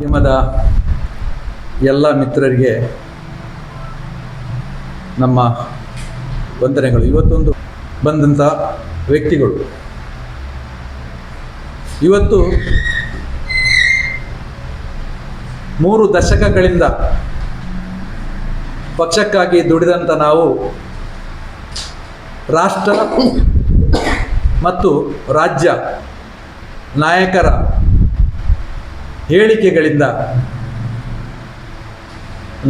ಮಾಧ್ಯಮದ ಎಲ್ಲ ಮಿತ್ರರಿಗೆ ನಮ್ಮ ವಂದನೆಗಳು. ಇವತ್ತೊಂದು ಬಂದಂಥ ವ್ಯಕ್ತಿಗಳು. ಇವತ್ತು ಮೂರು ದಶಕಗಳಿಂದ ಪಕ್ಷಕ್ಕಾಗಿ ದುಡಿದಂಥ ನಾವು ರಾಷ್ಟ್ರ ಮತ್ತು ರಾಜ್ಯ ನಾಯಕರ ಹೇಳಿಕೆಗಳಿಂದ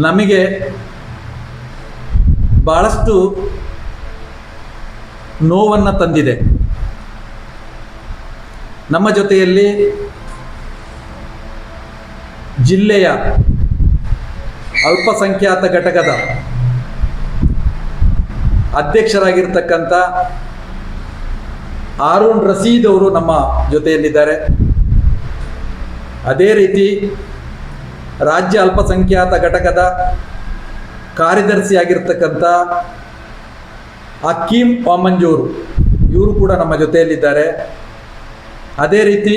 ನಮಗೆ ಬಹಳಷ್ಟು ನೋವನ್ನು ತಂದಿದೆ. ನಮ್ಮ ಜೊತೆಯಲ್ಲಿ ಜಿಲ್ಲೆಯ ಅಲ್ಪಸಂಖ್ಯಾತ ಘಟಕದ ಅಧ್ಯಕ್ಷರಾಗಿರ್ತಕ್ಕಂಥ ಆರುಣ್ ರಸೀದ್ ಅವರು ನಮ್ಮ ಜೊತೆಯಲ್ಲಿದ್ದಾರೆ. ಅದೇ ರೀತಿ ರಾಜ್ಯ ಅಲ್ಪಸಂಖ್ಯಾತ ಘಟಕದ ಕಾರ್ಯದರ್ಶಿಯಾಗಿರ್ತಕ್ಕಂಥ ಅಕೀಂ ಪಾಮಂಜೂರು ಇವರು ಕೂಡ ನಮ್ಮ ಜೊತೆಯಲ್ಲಿದ್ದಾರೆ. ಅದೇ ರೀತಿ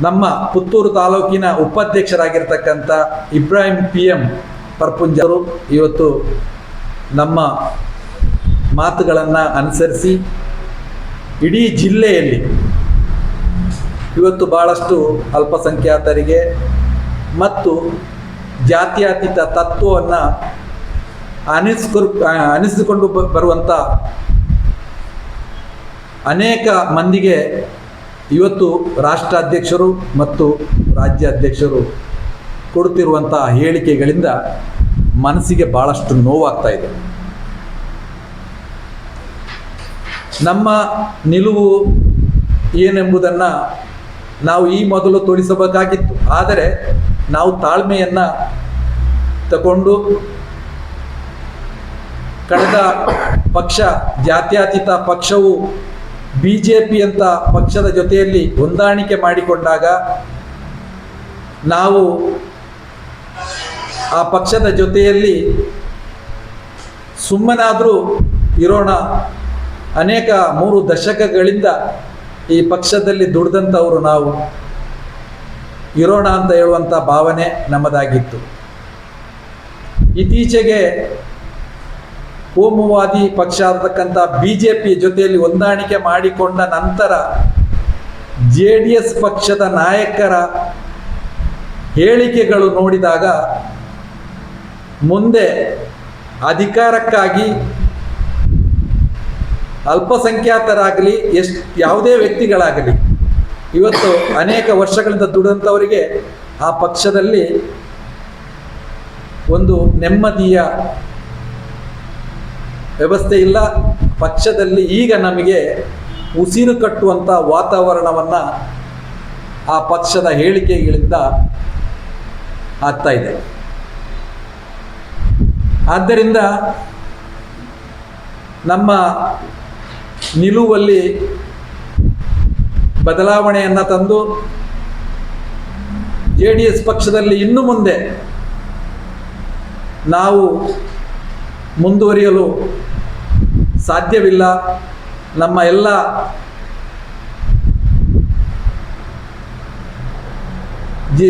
ನಮ್ಮ ಪುತ್ತೂರು ತಾಲೂಕಿನ ಉಪಾಧ್ಯಕ್ಷರಾಗಿರ್ತಕ್ಕಂಥ ಇಬ್ರಾಹಿಂ ಪಿ ಎಂ ಪರ್ಪುಂಜರು ಇವತ್ತು ನಮ್ಮ ಮಾತುಗಳನ್ನು ಅನುಸರಿಸಿ ಇಡೀ ಜಿಲ್ಲೆಯಲ್ಲಿ ಇವತ್ತು ಭಾಳಷ್ಟು ಅಲ್ಪಸಂಖ್ಯಾತರಿಗೆ ಮತ್ತು ಜಾತ್ಯಾತೀತ ತತ್ವವನ್ನು ಅನಿಸ್ಕೊರ್ ಅನಿಸಿಕೊಂಡು ಬರುವಂಥ ಅನೇಕ ಮಂದಿಗೆ ಇವತ್ತು ರಾಷ್ಟ್ರಾಧ್ಯಕ್ಷರು ಮತ್ತು ರಾಜ್ಯಾಧ್ಯಕ್ಷರು ಕೊಡುತ್ತಿರುವಂಥ ಹೇಳಿಕೆಗಳಿಂದ ಮನಸ್ಸಿಗೆ ಭಾಳಷ್ಟು ನೋವಾಗ್ತಾ ಇದೆ. ನಮ್ಮ ನಿಲುವು ಏನೆಂಬುದನ್ನು ನಾವು ಈ ಮೊದಲು ತೋರಿಸಬೇಕಾಗಿತ್ತು. ಆದರೆ ನಾವು ತಾಳ್ಮೆಯನ್ನು ತಗೊಂಡು ಕಳೆದ ಪಕ್ಷ, ಜಾತ್ಯತೀತ ಪಕ್ಷವು ಬಿ ಜೆ ಪಿ ಅಂತ ಪಕ್ಷದ ಜೊತೆಯಲ್ಲಿ ಹೊಂದಾಣಿಕೆ ಮಾಡಿಕೊಂಡಾಗ ನಾವು ಆ ಪಕ್ಷದ ಜೊತೆಯಲ್ಲಿ ಸುಮ್ಮನಾದರೂ ಇರೋಣ. ಅನೇಕ ಮೂರು ದಶಕಗಳಿಂದ ಈ ಪಕ್ಷದಲ್ಲಿ ದುಡ್ದಂಥವರು ನಾವು. ಇರೋಣ ಅಂತ ಹೇಳುವಂಥ ಭಾವನೆ ನಮ್ಮದಾಗಿತ್ತು. ಇತ್ತೀಚೆಗೆ ಕೋಮುವಾದಿ ಪಕ್ಷ ಆಗತಕ್ಕಂಥ ಬಿ ಜೆ ಪಿ ಜೊತೆಯಲ್ಲಿ ಹೊಂದಾಣಿಕೆ ಮಾಡಿಕೊಂಡ ನಂತರ ಜೆ ಡಿ ಎಸ್ ಪಕ್ಷದ ನಾಯಕರ ಹೇಳಿಕೆಗಳು ನೋಡಿದಾಗ ಮುಂದೆ ಅಧಿಕಾರಕ್ಕಾಗಿ ಅಲ್ಪಸಂಖ್ಯಾತರಾಗಲಿ, ಎಷ್ಟು ಯಾವುದೇ ವ್ಯಕ್ತಿಗಳಾಗಲಿ, ಇವತ್ತು ಅನೇಕ ವರ್ಷಗಳಿಂದ ದುಡಿದಂಥವರಿಗೆ ಆ ಪಕ್ಷದಲ್ಲಿ ಒಂದು ನೆಮ್ಮದಿಯ ವ್ಯವಸ್ಥೆ ಇಲ್ಲ. ಪಕ್ಷದಲ್ಲಿ ಈಗ ನಮಗೆ ಉಸಿರು ಕಟ್ಟುವಂಥ ವಾತಾವರಣವನ್ನು ಆ ಪಕ್ಷದ ಹೇಳಿಕೆಗಳಿಂದ ಆಗ್ತಾ ಇದೆ. ಆದ್ದರಿಂದ ನಮ್ಮ ನಿಲುವಲ್ಲಿ ಬದಲಾವಣೆಯನ್ನು ತಂದು ಜೆ ಡಿ ಎಸ್ ಪಕ್ಷದಲ್ಲಿ ಇನ್ನು ಮುಂದೆ ನಾವು ಮುಂದುವರಿಯಲು ಸಾಧ್ಯವಿಲ್ಲ. ನಮ್ಮ ಎಲ್ಲ ಜಿ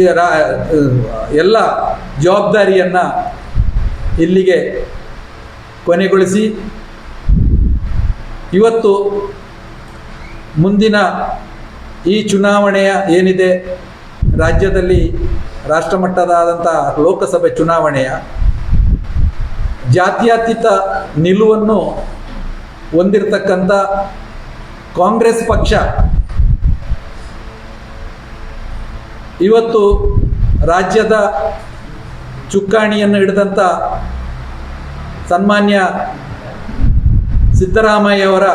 ಎಲ್ಲ ಜವಾಬ್ದಾರಿಯನ್ನು ಇಲ್ಲಿಗೆ ಕೊನೆಗೊಳಿಸಿ ಇವತ್ತು ಮುಂದಿನ ಈ ಚುನಾವಣೆಯ ಏನಿದೆ, ರಾಜ್ಯದಲ್ಲಿ ರಾಷ್ಟ್ರಮಟ್ಟದಾದಂಥ ಲೋಕಸಭೆ ಚುನಾವಣೆಯ ಜಾತ್ಯತೀತ ನಿಲುವನ್ನು ಹೊಂದಿರತಕ್ಕಂಥ ಕಾಂಗ್ರೆಸ್ ಪಕ್ಷ ಇವತ್ತು ರಾಜ್ಯದ ಚುಕ್ಕಾಣಿಯನ್ನು ಹಿಡಿದಂಥ ಸನ್ಮಾನ್ಯ ಸಿದ್ದರಾಮಯ್ಯವರ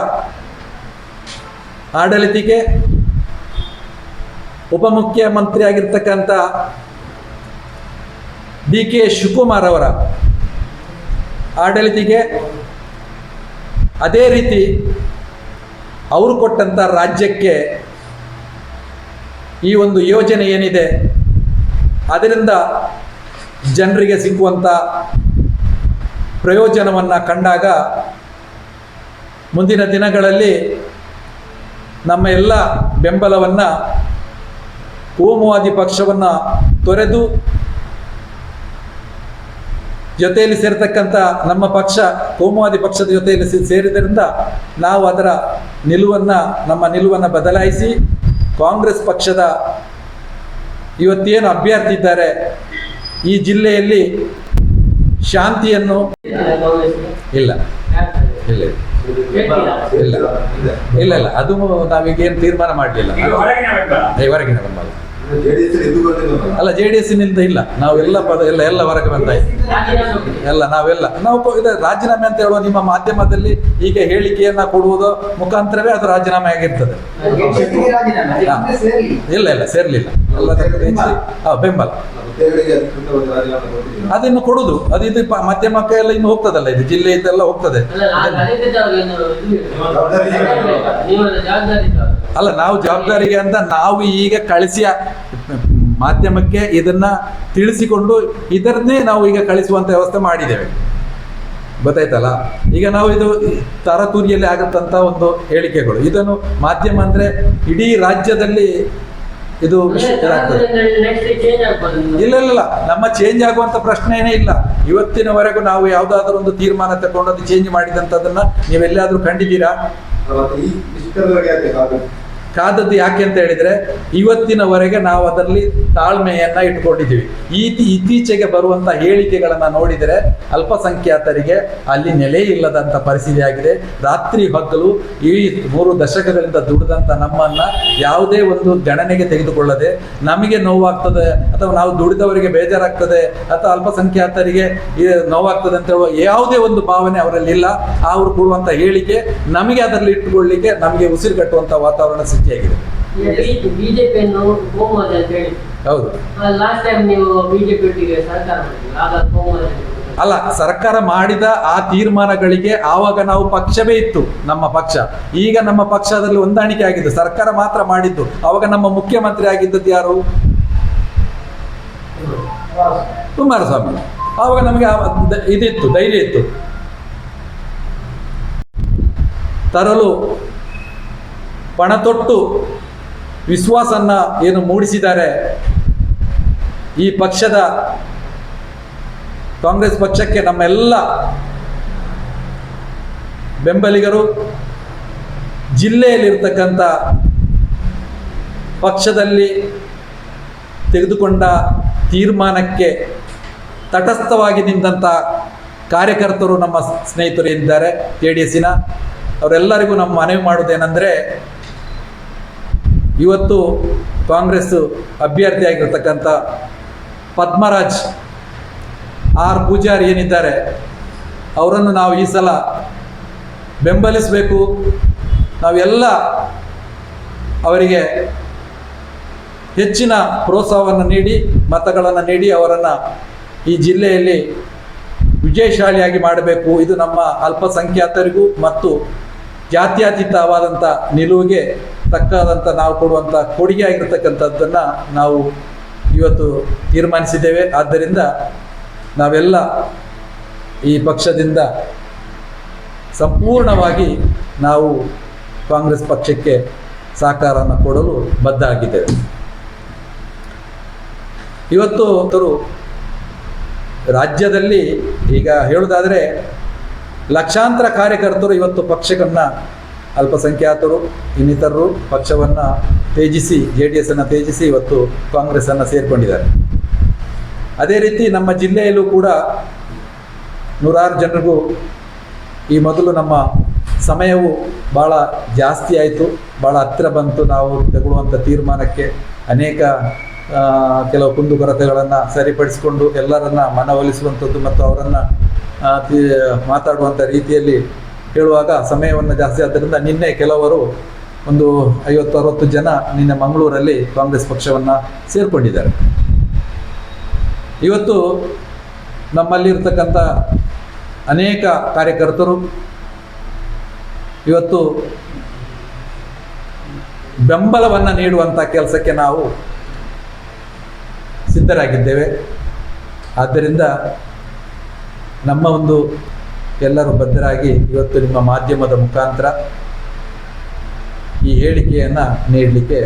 ಆಡಳಿತಿಗೆ ಉಪಮುಖ್ಯಮಂತ್ರಿ ಆಗಿರ್ತಕ್ಕಂಥ ಡಿ ಕೆ ಶಿವಕುಮಾರ್ ಅವರ ಆಡಳಿತಿಗೆ ಅದೇ ರೀತಿ ಅವರು ಕೊಟ್ಟಂಥ ರಾಜ್ಯಕ್ಕೆ ಈ ಒಂದು ಯೋಜನೆ ಏನಿದೆ, ಅದರಿಂದ ಜನರಿಗೆ ಸಿಗುವಂಥ ಪ್ರಯೋಜನವನ್ನು ಕಂಡಾಗ ಮುಂದಿನ ದಿನಗಳಲ್ಲಿ ನಮ್ಮ ಎಲ್ಲ ಬೆಂಬಲವನ್ನು ಕೋಮುವಾದಿ ಪಕ್ಷವನ್ನ ತೊರೆದು ಜೊತೆಯಲ್ಲಿ ಸೇರತಕ್ಕಂಥ ನಮ್ಮ ಪಕ್ಷ ಕೋಮುವಾದಿ ಪಕ್ಷದ ಜೊತೆಯಲ್ಲಿ ಸೇರಿದ್ರಿಂದ ಸೇರಿದ್ದರಿಂದ ನಾವು ಅದರ ನಿಲುವನ್ನ ನಮ್ಮ ನಿಲುವನ್ನು ಬದಲಾಯಿಸಿ ಕಾಂಗ್ರೆಸ್ ಪಕ್ಷದ ಇವತ್ತೇನು ಅಭ್ಯರ್ಥಿ ಇದ್ದಾರೆ ಈ ಜಿಲ್ಲೆಯಲ್ಲಿ ಶಾಂತಿಯನ್ನು ಇಲ್ಲ. ಇಲ್ಲ. ಇಲ್ಲ ಇಲ್ಲ ಅದು ಅದು ನಾವೀಗೇನು ತೀರ್ಮಾನ ಮಾಡಲಿಲ್ಲ. ಹೊರಗಿನ ಬೆಂಬಲ ಅಲ್ಲ ಜೆ ಡಿ ಎಸ್ನಿಂದ ಇಲ್ಲ. ನಾವೆಲ್ಲ ಎಲ್ಲ ಪದ ಎಲ್ಲ ಎಲ್ಲ ಹೊರಗೆ ಬಂದ ಎಲ್ಲ ನಾವೆಲ್ಲ. ನಾವು ಇದು ರಾಜೀನಾಮೆ ಅಂತ ಹೇಳುವ ನಿಮ್ಮ ಮಾಧ್ಯಮದಲ್ಲಿ ಈಗ ಹೇಳಿಕೆಯನ್ನ ಕೊಡುವುದು ಮುಖಾಂತರವೇ ಅದು ರಾಜೀನಾಮೆ ಆಗಿರ್ತದೆ. ಇಲ್ಲ ಇಲ್ಲ ಸೇರ್ಲಿಲ್ಲ. ಎಲ್ಲ ಬೆಂಬಲ. ಅದಿನ್ನು ಕೊಡುದು. ಅದು ಇದು ಪ- ಮಾಧ್ಯಮಕ್ಕೆ ಎಲ್ಲ ಇನ್ನು ಹೋಗ್ತದಲ್ಲ ಇದು ಜಿಲ್ಲೆ ಇದೆಲ್ಲ ಹೋಗ್ತದೆ. ಅಲ್ಲ ನಾವು ಜವಾಬ್ದಾರಿಗೆ ಅಂತ ನಾವು ಈಗ ಕಳಿಸಿ ಮಾಧ್ಯಮಕ್ಕೆ ಇದನ್ನ ತಿಳಿಸಿಕೊಂಡು ಇದನ್ನೇ ನಾವು ಈಗ ಕಳಿಸುವಂತ ವ್ಯವಸ್ಥೆ ಮಾಡಿದ್ದೇವೆ. ಗೊತ್ತಾಯ್ತಲ್ಲ? ಈಗ ನಾವು ಇದು ತರತೂರಿಯಲ್ಲಿ ಆಗತ್ತಂತ ಒಂದು ಹೇಳಿಕೆಗಳು. ಇದನ್ನು ಮಾಧ್ಯಮ ಅಂದ್ರೆ ಇಡೀ ರಾಜ್ಯದಲ್ಲಿ ಇದು ವಿಷ- ಇದಾಗ್ತದೆ ಇಲ್ಲ ಇಲ್ಲ ಇಲ್ಲ. ನಮ್ಮ ಚೇಂಜ್ ಆಗುವಂತ ಪ್ರಶ್ನೆನೇ ಇಲ್ಲ. ಇವತ್ತಿನವರೆಗೂ ನಾವು ಯಾವ್ದಾದ್ರು ಒಂದು ತೀರ್ಮಾನ ತಗೊಂಡು ಅದು ಚೇಂಜ್ ಮಾಡಿದಂತದನ್ನ ನೀವೆಲ್ಲಾದ್ರೂ ಕಂಡಿದ್ದೀರಾ? ಕಾದದ್ದು ಯಾಕೆ ಅಂತ ಹೇಳಿದ್ರೆ ಇವತ್ತಿನವರೆಗೆ ನಾವು ಅದರಲ್ಲಿ ತಾಳ್ಮೆಯನ್ನ ಇಟ್ಕೊಂಡಿದ್ದೀವಿ. ಈ ಇತ್ತೀಚೆಗೆ ಬರುವಂತ ಹೇಳಿಕೆಗಳನ್ನ ನೋಡಿದರೆ ಅಲ್ಪಸಂಖ್ಯಾತರಿಗೆ ಅಲ್ಲಿ ನೆಲೆ ಇಲ್ಲದಂತ ಪರಿಸ್ಥಿತಿ ಆಗಿದೆ. ರಾತ್ರಿ ಹಗಲು ಈ ಮೂರು ದಶಕಗಳಿಂದ ದುಡಿದಂತ ನಮ್ಮನ್ನ ಯಾವುದೇ ಒಂದು ಗಣನೆಗೆ ತೆಗೆದುಕೊಳ್ಳದೆ ನಮಗೆ ನೋವಾಗ್ತದೆ ಅಥವಾ ನಾವು ದುಡಿದವರಿಗೆ ಬೇಜಾರಾಗ್ತದೆ ಅಥವಾ ಅಲ್ಪಸಂಖ್ಯಾತರಿಗೆ ನೋವಾಗ್ತದೆ ಅಂತ ಯಾವುದೇ ಒಂದು ಭಾವನೆ ಅವರಲ್ಲಿ ಇಲ್ಲ ಅವರು ಕೊಡುವಂತ ಹೇಳಿಕೆ ನಮಗೆ ಅದರಲ್ಲಿ ಇಟ್ಟುಕೊಳ್ಳಿಕ್ಕೆ ನಮಗೆ ಉಸಿರು ಕಟ್ಟುವಂತ ವಾತಾವರಣ ಸೃಷ್ಟಿಯಾಗಿದೆ ಬಿಜೆಪಿಯನ್ನು ಕೋಮುವಾದ ಅಂತ ಹೇಳಿ. ಹೌದು. ಲಾಸ್ಟ್ ಟೈಮ್ ನೀವು ಬಿಜೆಪಿ ಒಟ್ಟಿಗೆ ಸರ್ಕಾರ ಮಾಡಿದ್ರಿ? ಆಗ ಕೋಮುವಾದ ಅಲ್ಲ ಸರ್ಕಾರ ಮಾಡಿದ ಆ ತೀರ್ಮಾನಗಳಿಗೆ ಆವಾಗ ನಾವು ಪಕ್ಷವೇ ಇತ್ತು ನಮ್ಮ ಪಕ್ಷ. ಈಗ ನಮ್ಮ ಪಕ್ಷದಲ್ಲಿ ಹೊಂದಾಣಿಕೆ ಆಗಿದ್ದು ಸರ್ಕಾರ ಮಾತ್ರ ಮಾಡಿದ್ದು. ಆವಾಗ ನಮ್ಮ ಮುಖ್ಯಮಂತ್ರಿ ಆಗಿದ್ದದ್ದು ಯಾರು? ಕುಮಾರಸ್ವಾಮಿ. ಆವಾಗ ನಮಗೆ ಇದಿತ್ತು ಧೈರ್ಯ ಇತ್ತು. ತರಲು ಪಣ ತೊಟ್ಟು ವಿಶ್ವಾಸನ್ನ ಏನು ಮೂಡಿಸಿದ್ದಾರೆ ಈ ಪಕ್ಷದ ಕಾಂಗ್ರೆಸ್ ಪಕ್ಷಕ್ಕೆ ನಮ್ಮೆಲ್ಲ ಬೆಂಬಲಿಗರು, ಜಿಲ್ಲೆಯಲ್ಲಿರ್ತಕ್ಕಂಥ ಪಕ್ಷದಲ್ಲಿ ತೆಗೆದುಕೊಂಡ ತೀರ್ಮಾನಕ್ಕೆ ತಟಸ್ಥವಾಗಿ ನಿಂತಹ ಕಾರ್ಯಕರ್ತರು ನಮ್ಮ ಸ್ನೇಹಿತರು ಇದ್ದಾರೆ ಜೆ ಡಿ ಎಸ್ಸಿನ ಅವರೆಲ್ಲರಿಗೂ ನಮ್ಮ ಮನವಿ ಮಾಡುವುದೇನೆಂದರೆ ಇವತ್ತು ಕಾಂಗ್ರೆಸ್ ಅಭ್ಯರ್ಥಿಯಾಗಿರ್ತಕ್ಕಂಥ ಪದ್ಮರಾಜ್ ಆರ್ ಪೂಜಾರಿ ಏನಿದ್ದಾರೆ, ಅವರನ್ನು ನಾವು ಈ ಸಲ ಬೆಂಬಲಿಸಬೇಕು. ನಾವೆಲ್ಲ ಅವರಿಗೆ ಹೆಚ್ಚಿನ ಪ್ರೋತ್ಸಾಹವನ್ನು ನೀಡಿ, ಮತಗಳನ್ನು ನೀಡಿ ಅವರನ್ನು ಈ ಜಿಲ್ಲೆಯಲ್ಲಿ ವಿಜಯಶಾಲಿಯಾಗಿ ಮಾಡಬೇಕು. ಇದು ನಮ್ಮ ಅಲ್ಪಸಂಖ್ಯಾತರಿಗೂ ಮತ್ತು ಜಾತ್ಯತೀತವಾದಂಥ ನಿಲುವಿಗೆ ತಕ್ಕಾದಂಥ ನಾವು ಕೊಡುವಂಥ ಕೊಡುಗೆ ಆಗಿರ್ತಕ್ಕಂಥದ್ದನ್ನು ನಾವು ಇವತ್ತು ತೀರ್ಮಾನಿಸಿದ್ದೇವೆ. ಆದ್ದರಿಂದ ನಾವೆಲ್ಲ ಈ ಪಕ್ಷದಿಂದ ಸಂಪೂರ್ಣವಾಗಿ ನಾವು ಕಾಂಗ್ರೆಸ್ ಪಕ್ಷಕ್ಕೆ ಸಹಕಾರವನ್ನು ಕೊಡಲು ಬದ್ಧ ಆಗಿದ್ದೇವೆ ಇವತ್ತು ರಾಜ್ಯದಲ್ಲಿ ಈಗ ಹೇಳೋದಾದರೆ ಲಕ್ಷಾಂತರ ಕಾರ್ಯಕರ್ತರು ಇವತ್ತು ಪಕ್ಷವನ್ನು ಅಲ್ಪಸಂಖ್ಯಾತರು, ಇನ್ನಿತರರು ಪಕ್ಷವನ್ನು ತ್ಯಜಿಸಿ ಜೆ ಡಿ ಎಸ್ಸನ್ನು ತ್ಯಜಿಸಿ ಇವತ್ತು ಕಾಂಗ್ರೆಸ್ಸನ್ನು ಸೇರಿಕೊಂಡಿದ್ದಾರೆ. ಅದೇ ರೀತಿ ನಮ್ಮ ಜಿಲ್ಲೆಯಲ್ಲೂ ಕೂಡ ನೂರಾರು ಜನರಿಗೂ ಈ ಮೊದಲು ನಮ್ಮ ಸಮಯವು ಭಾಳ ಜಾಸ್ತಿ ಆಯಿತು. ಭಾಳ ಹತ್ತಿರ ಬಂತು. ನಾವು ತಗೊಳ್ಳುವಂಥ ತೀರ್ಮಾನಕ್ಕೆ ಅನೇಕ ಕೆಲವು ಕುಂದುಕೊರತೆಗಳನ್ನು ಸರಿಪಡಿಸಿಕೊಂಡು ಎಲ್ಲರನ್ನ ಮನವೊಲಿಸುವಂಥದ್ದು ಮತ್ತು ಅವರನ್ನು ಮಾತಾಡುವಂಥ ರೀತಿಯಲ್ಲಿ ಹೇಳುವಾಗ ಸಮಯವನ್ನು ಜಾಸ್ತಿ ಆದ್ದರಿಂದ ನಿನ್ನೆ ಕೆಲವರು ಒಂದು ಐವತ್ತು ಅರವತ್ತು ಜನ ನಿನ್ನೆ ಮಂಗಳೂರಲ್ಲಿ ಕಾಂಗ್ರೆಸ್ ಪಕ್ಷವನ್ನು ಸೇರಿಕೊಂಡಿದ್ದಾರೆ. ಇವತ್ತು ನಮ್ಮಲ್ಲಿರ್ತಕ್ಕಂಥ ಅನೇಕ ಕಾರ್ಯಕರ್ತರು, ಇವತ್ತು ಬೆಂಬಲವನ್ನು ನೀಡುವಂಥ ಕೆಲಸಕ್ಕೆ ನಾವು ಸಿದ್ಧರಾಗಿದ್ದೇವೆ. ಆದ್ದರಿಂದ ನಮ್ಮ ಒಂದು ಎಲ್ಲರೂ ಬದ್ಧರಾಗಿ ಇವತ್ತು ನಿಮ್ಮ ಮಾಧ್ಯಮದ ಮುಖಾಂತರ ಈ ಹೇಳಿಕೆಯನ್ನು ನೀಡಲಿಕ್ಕೆ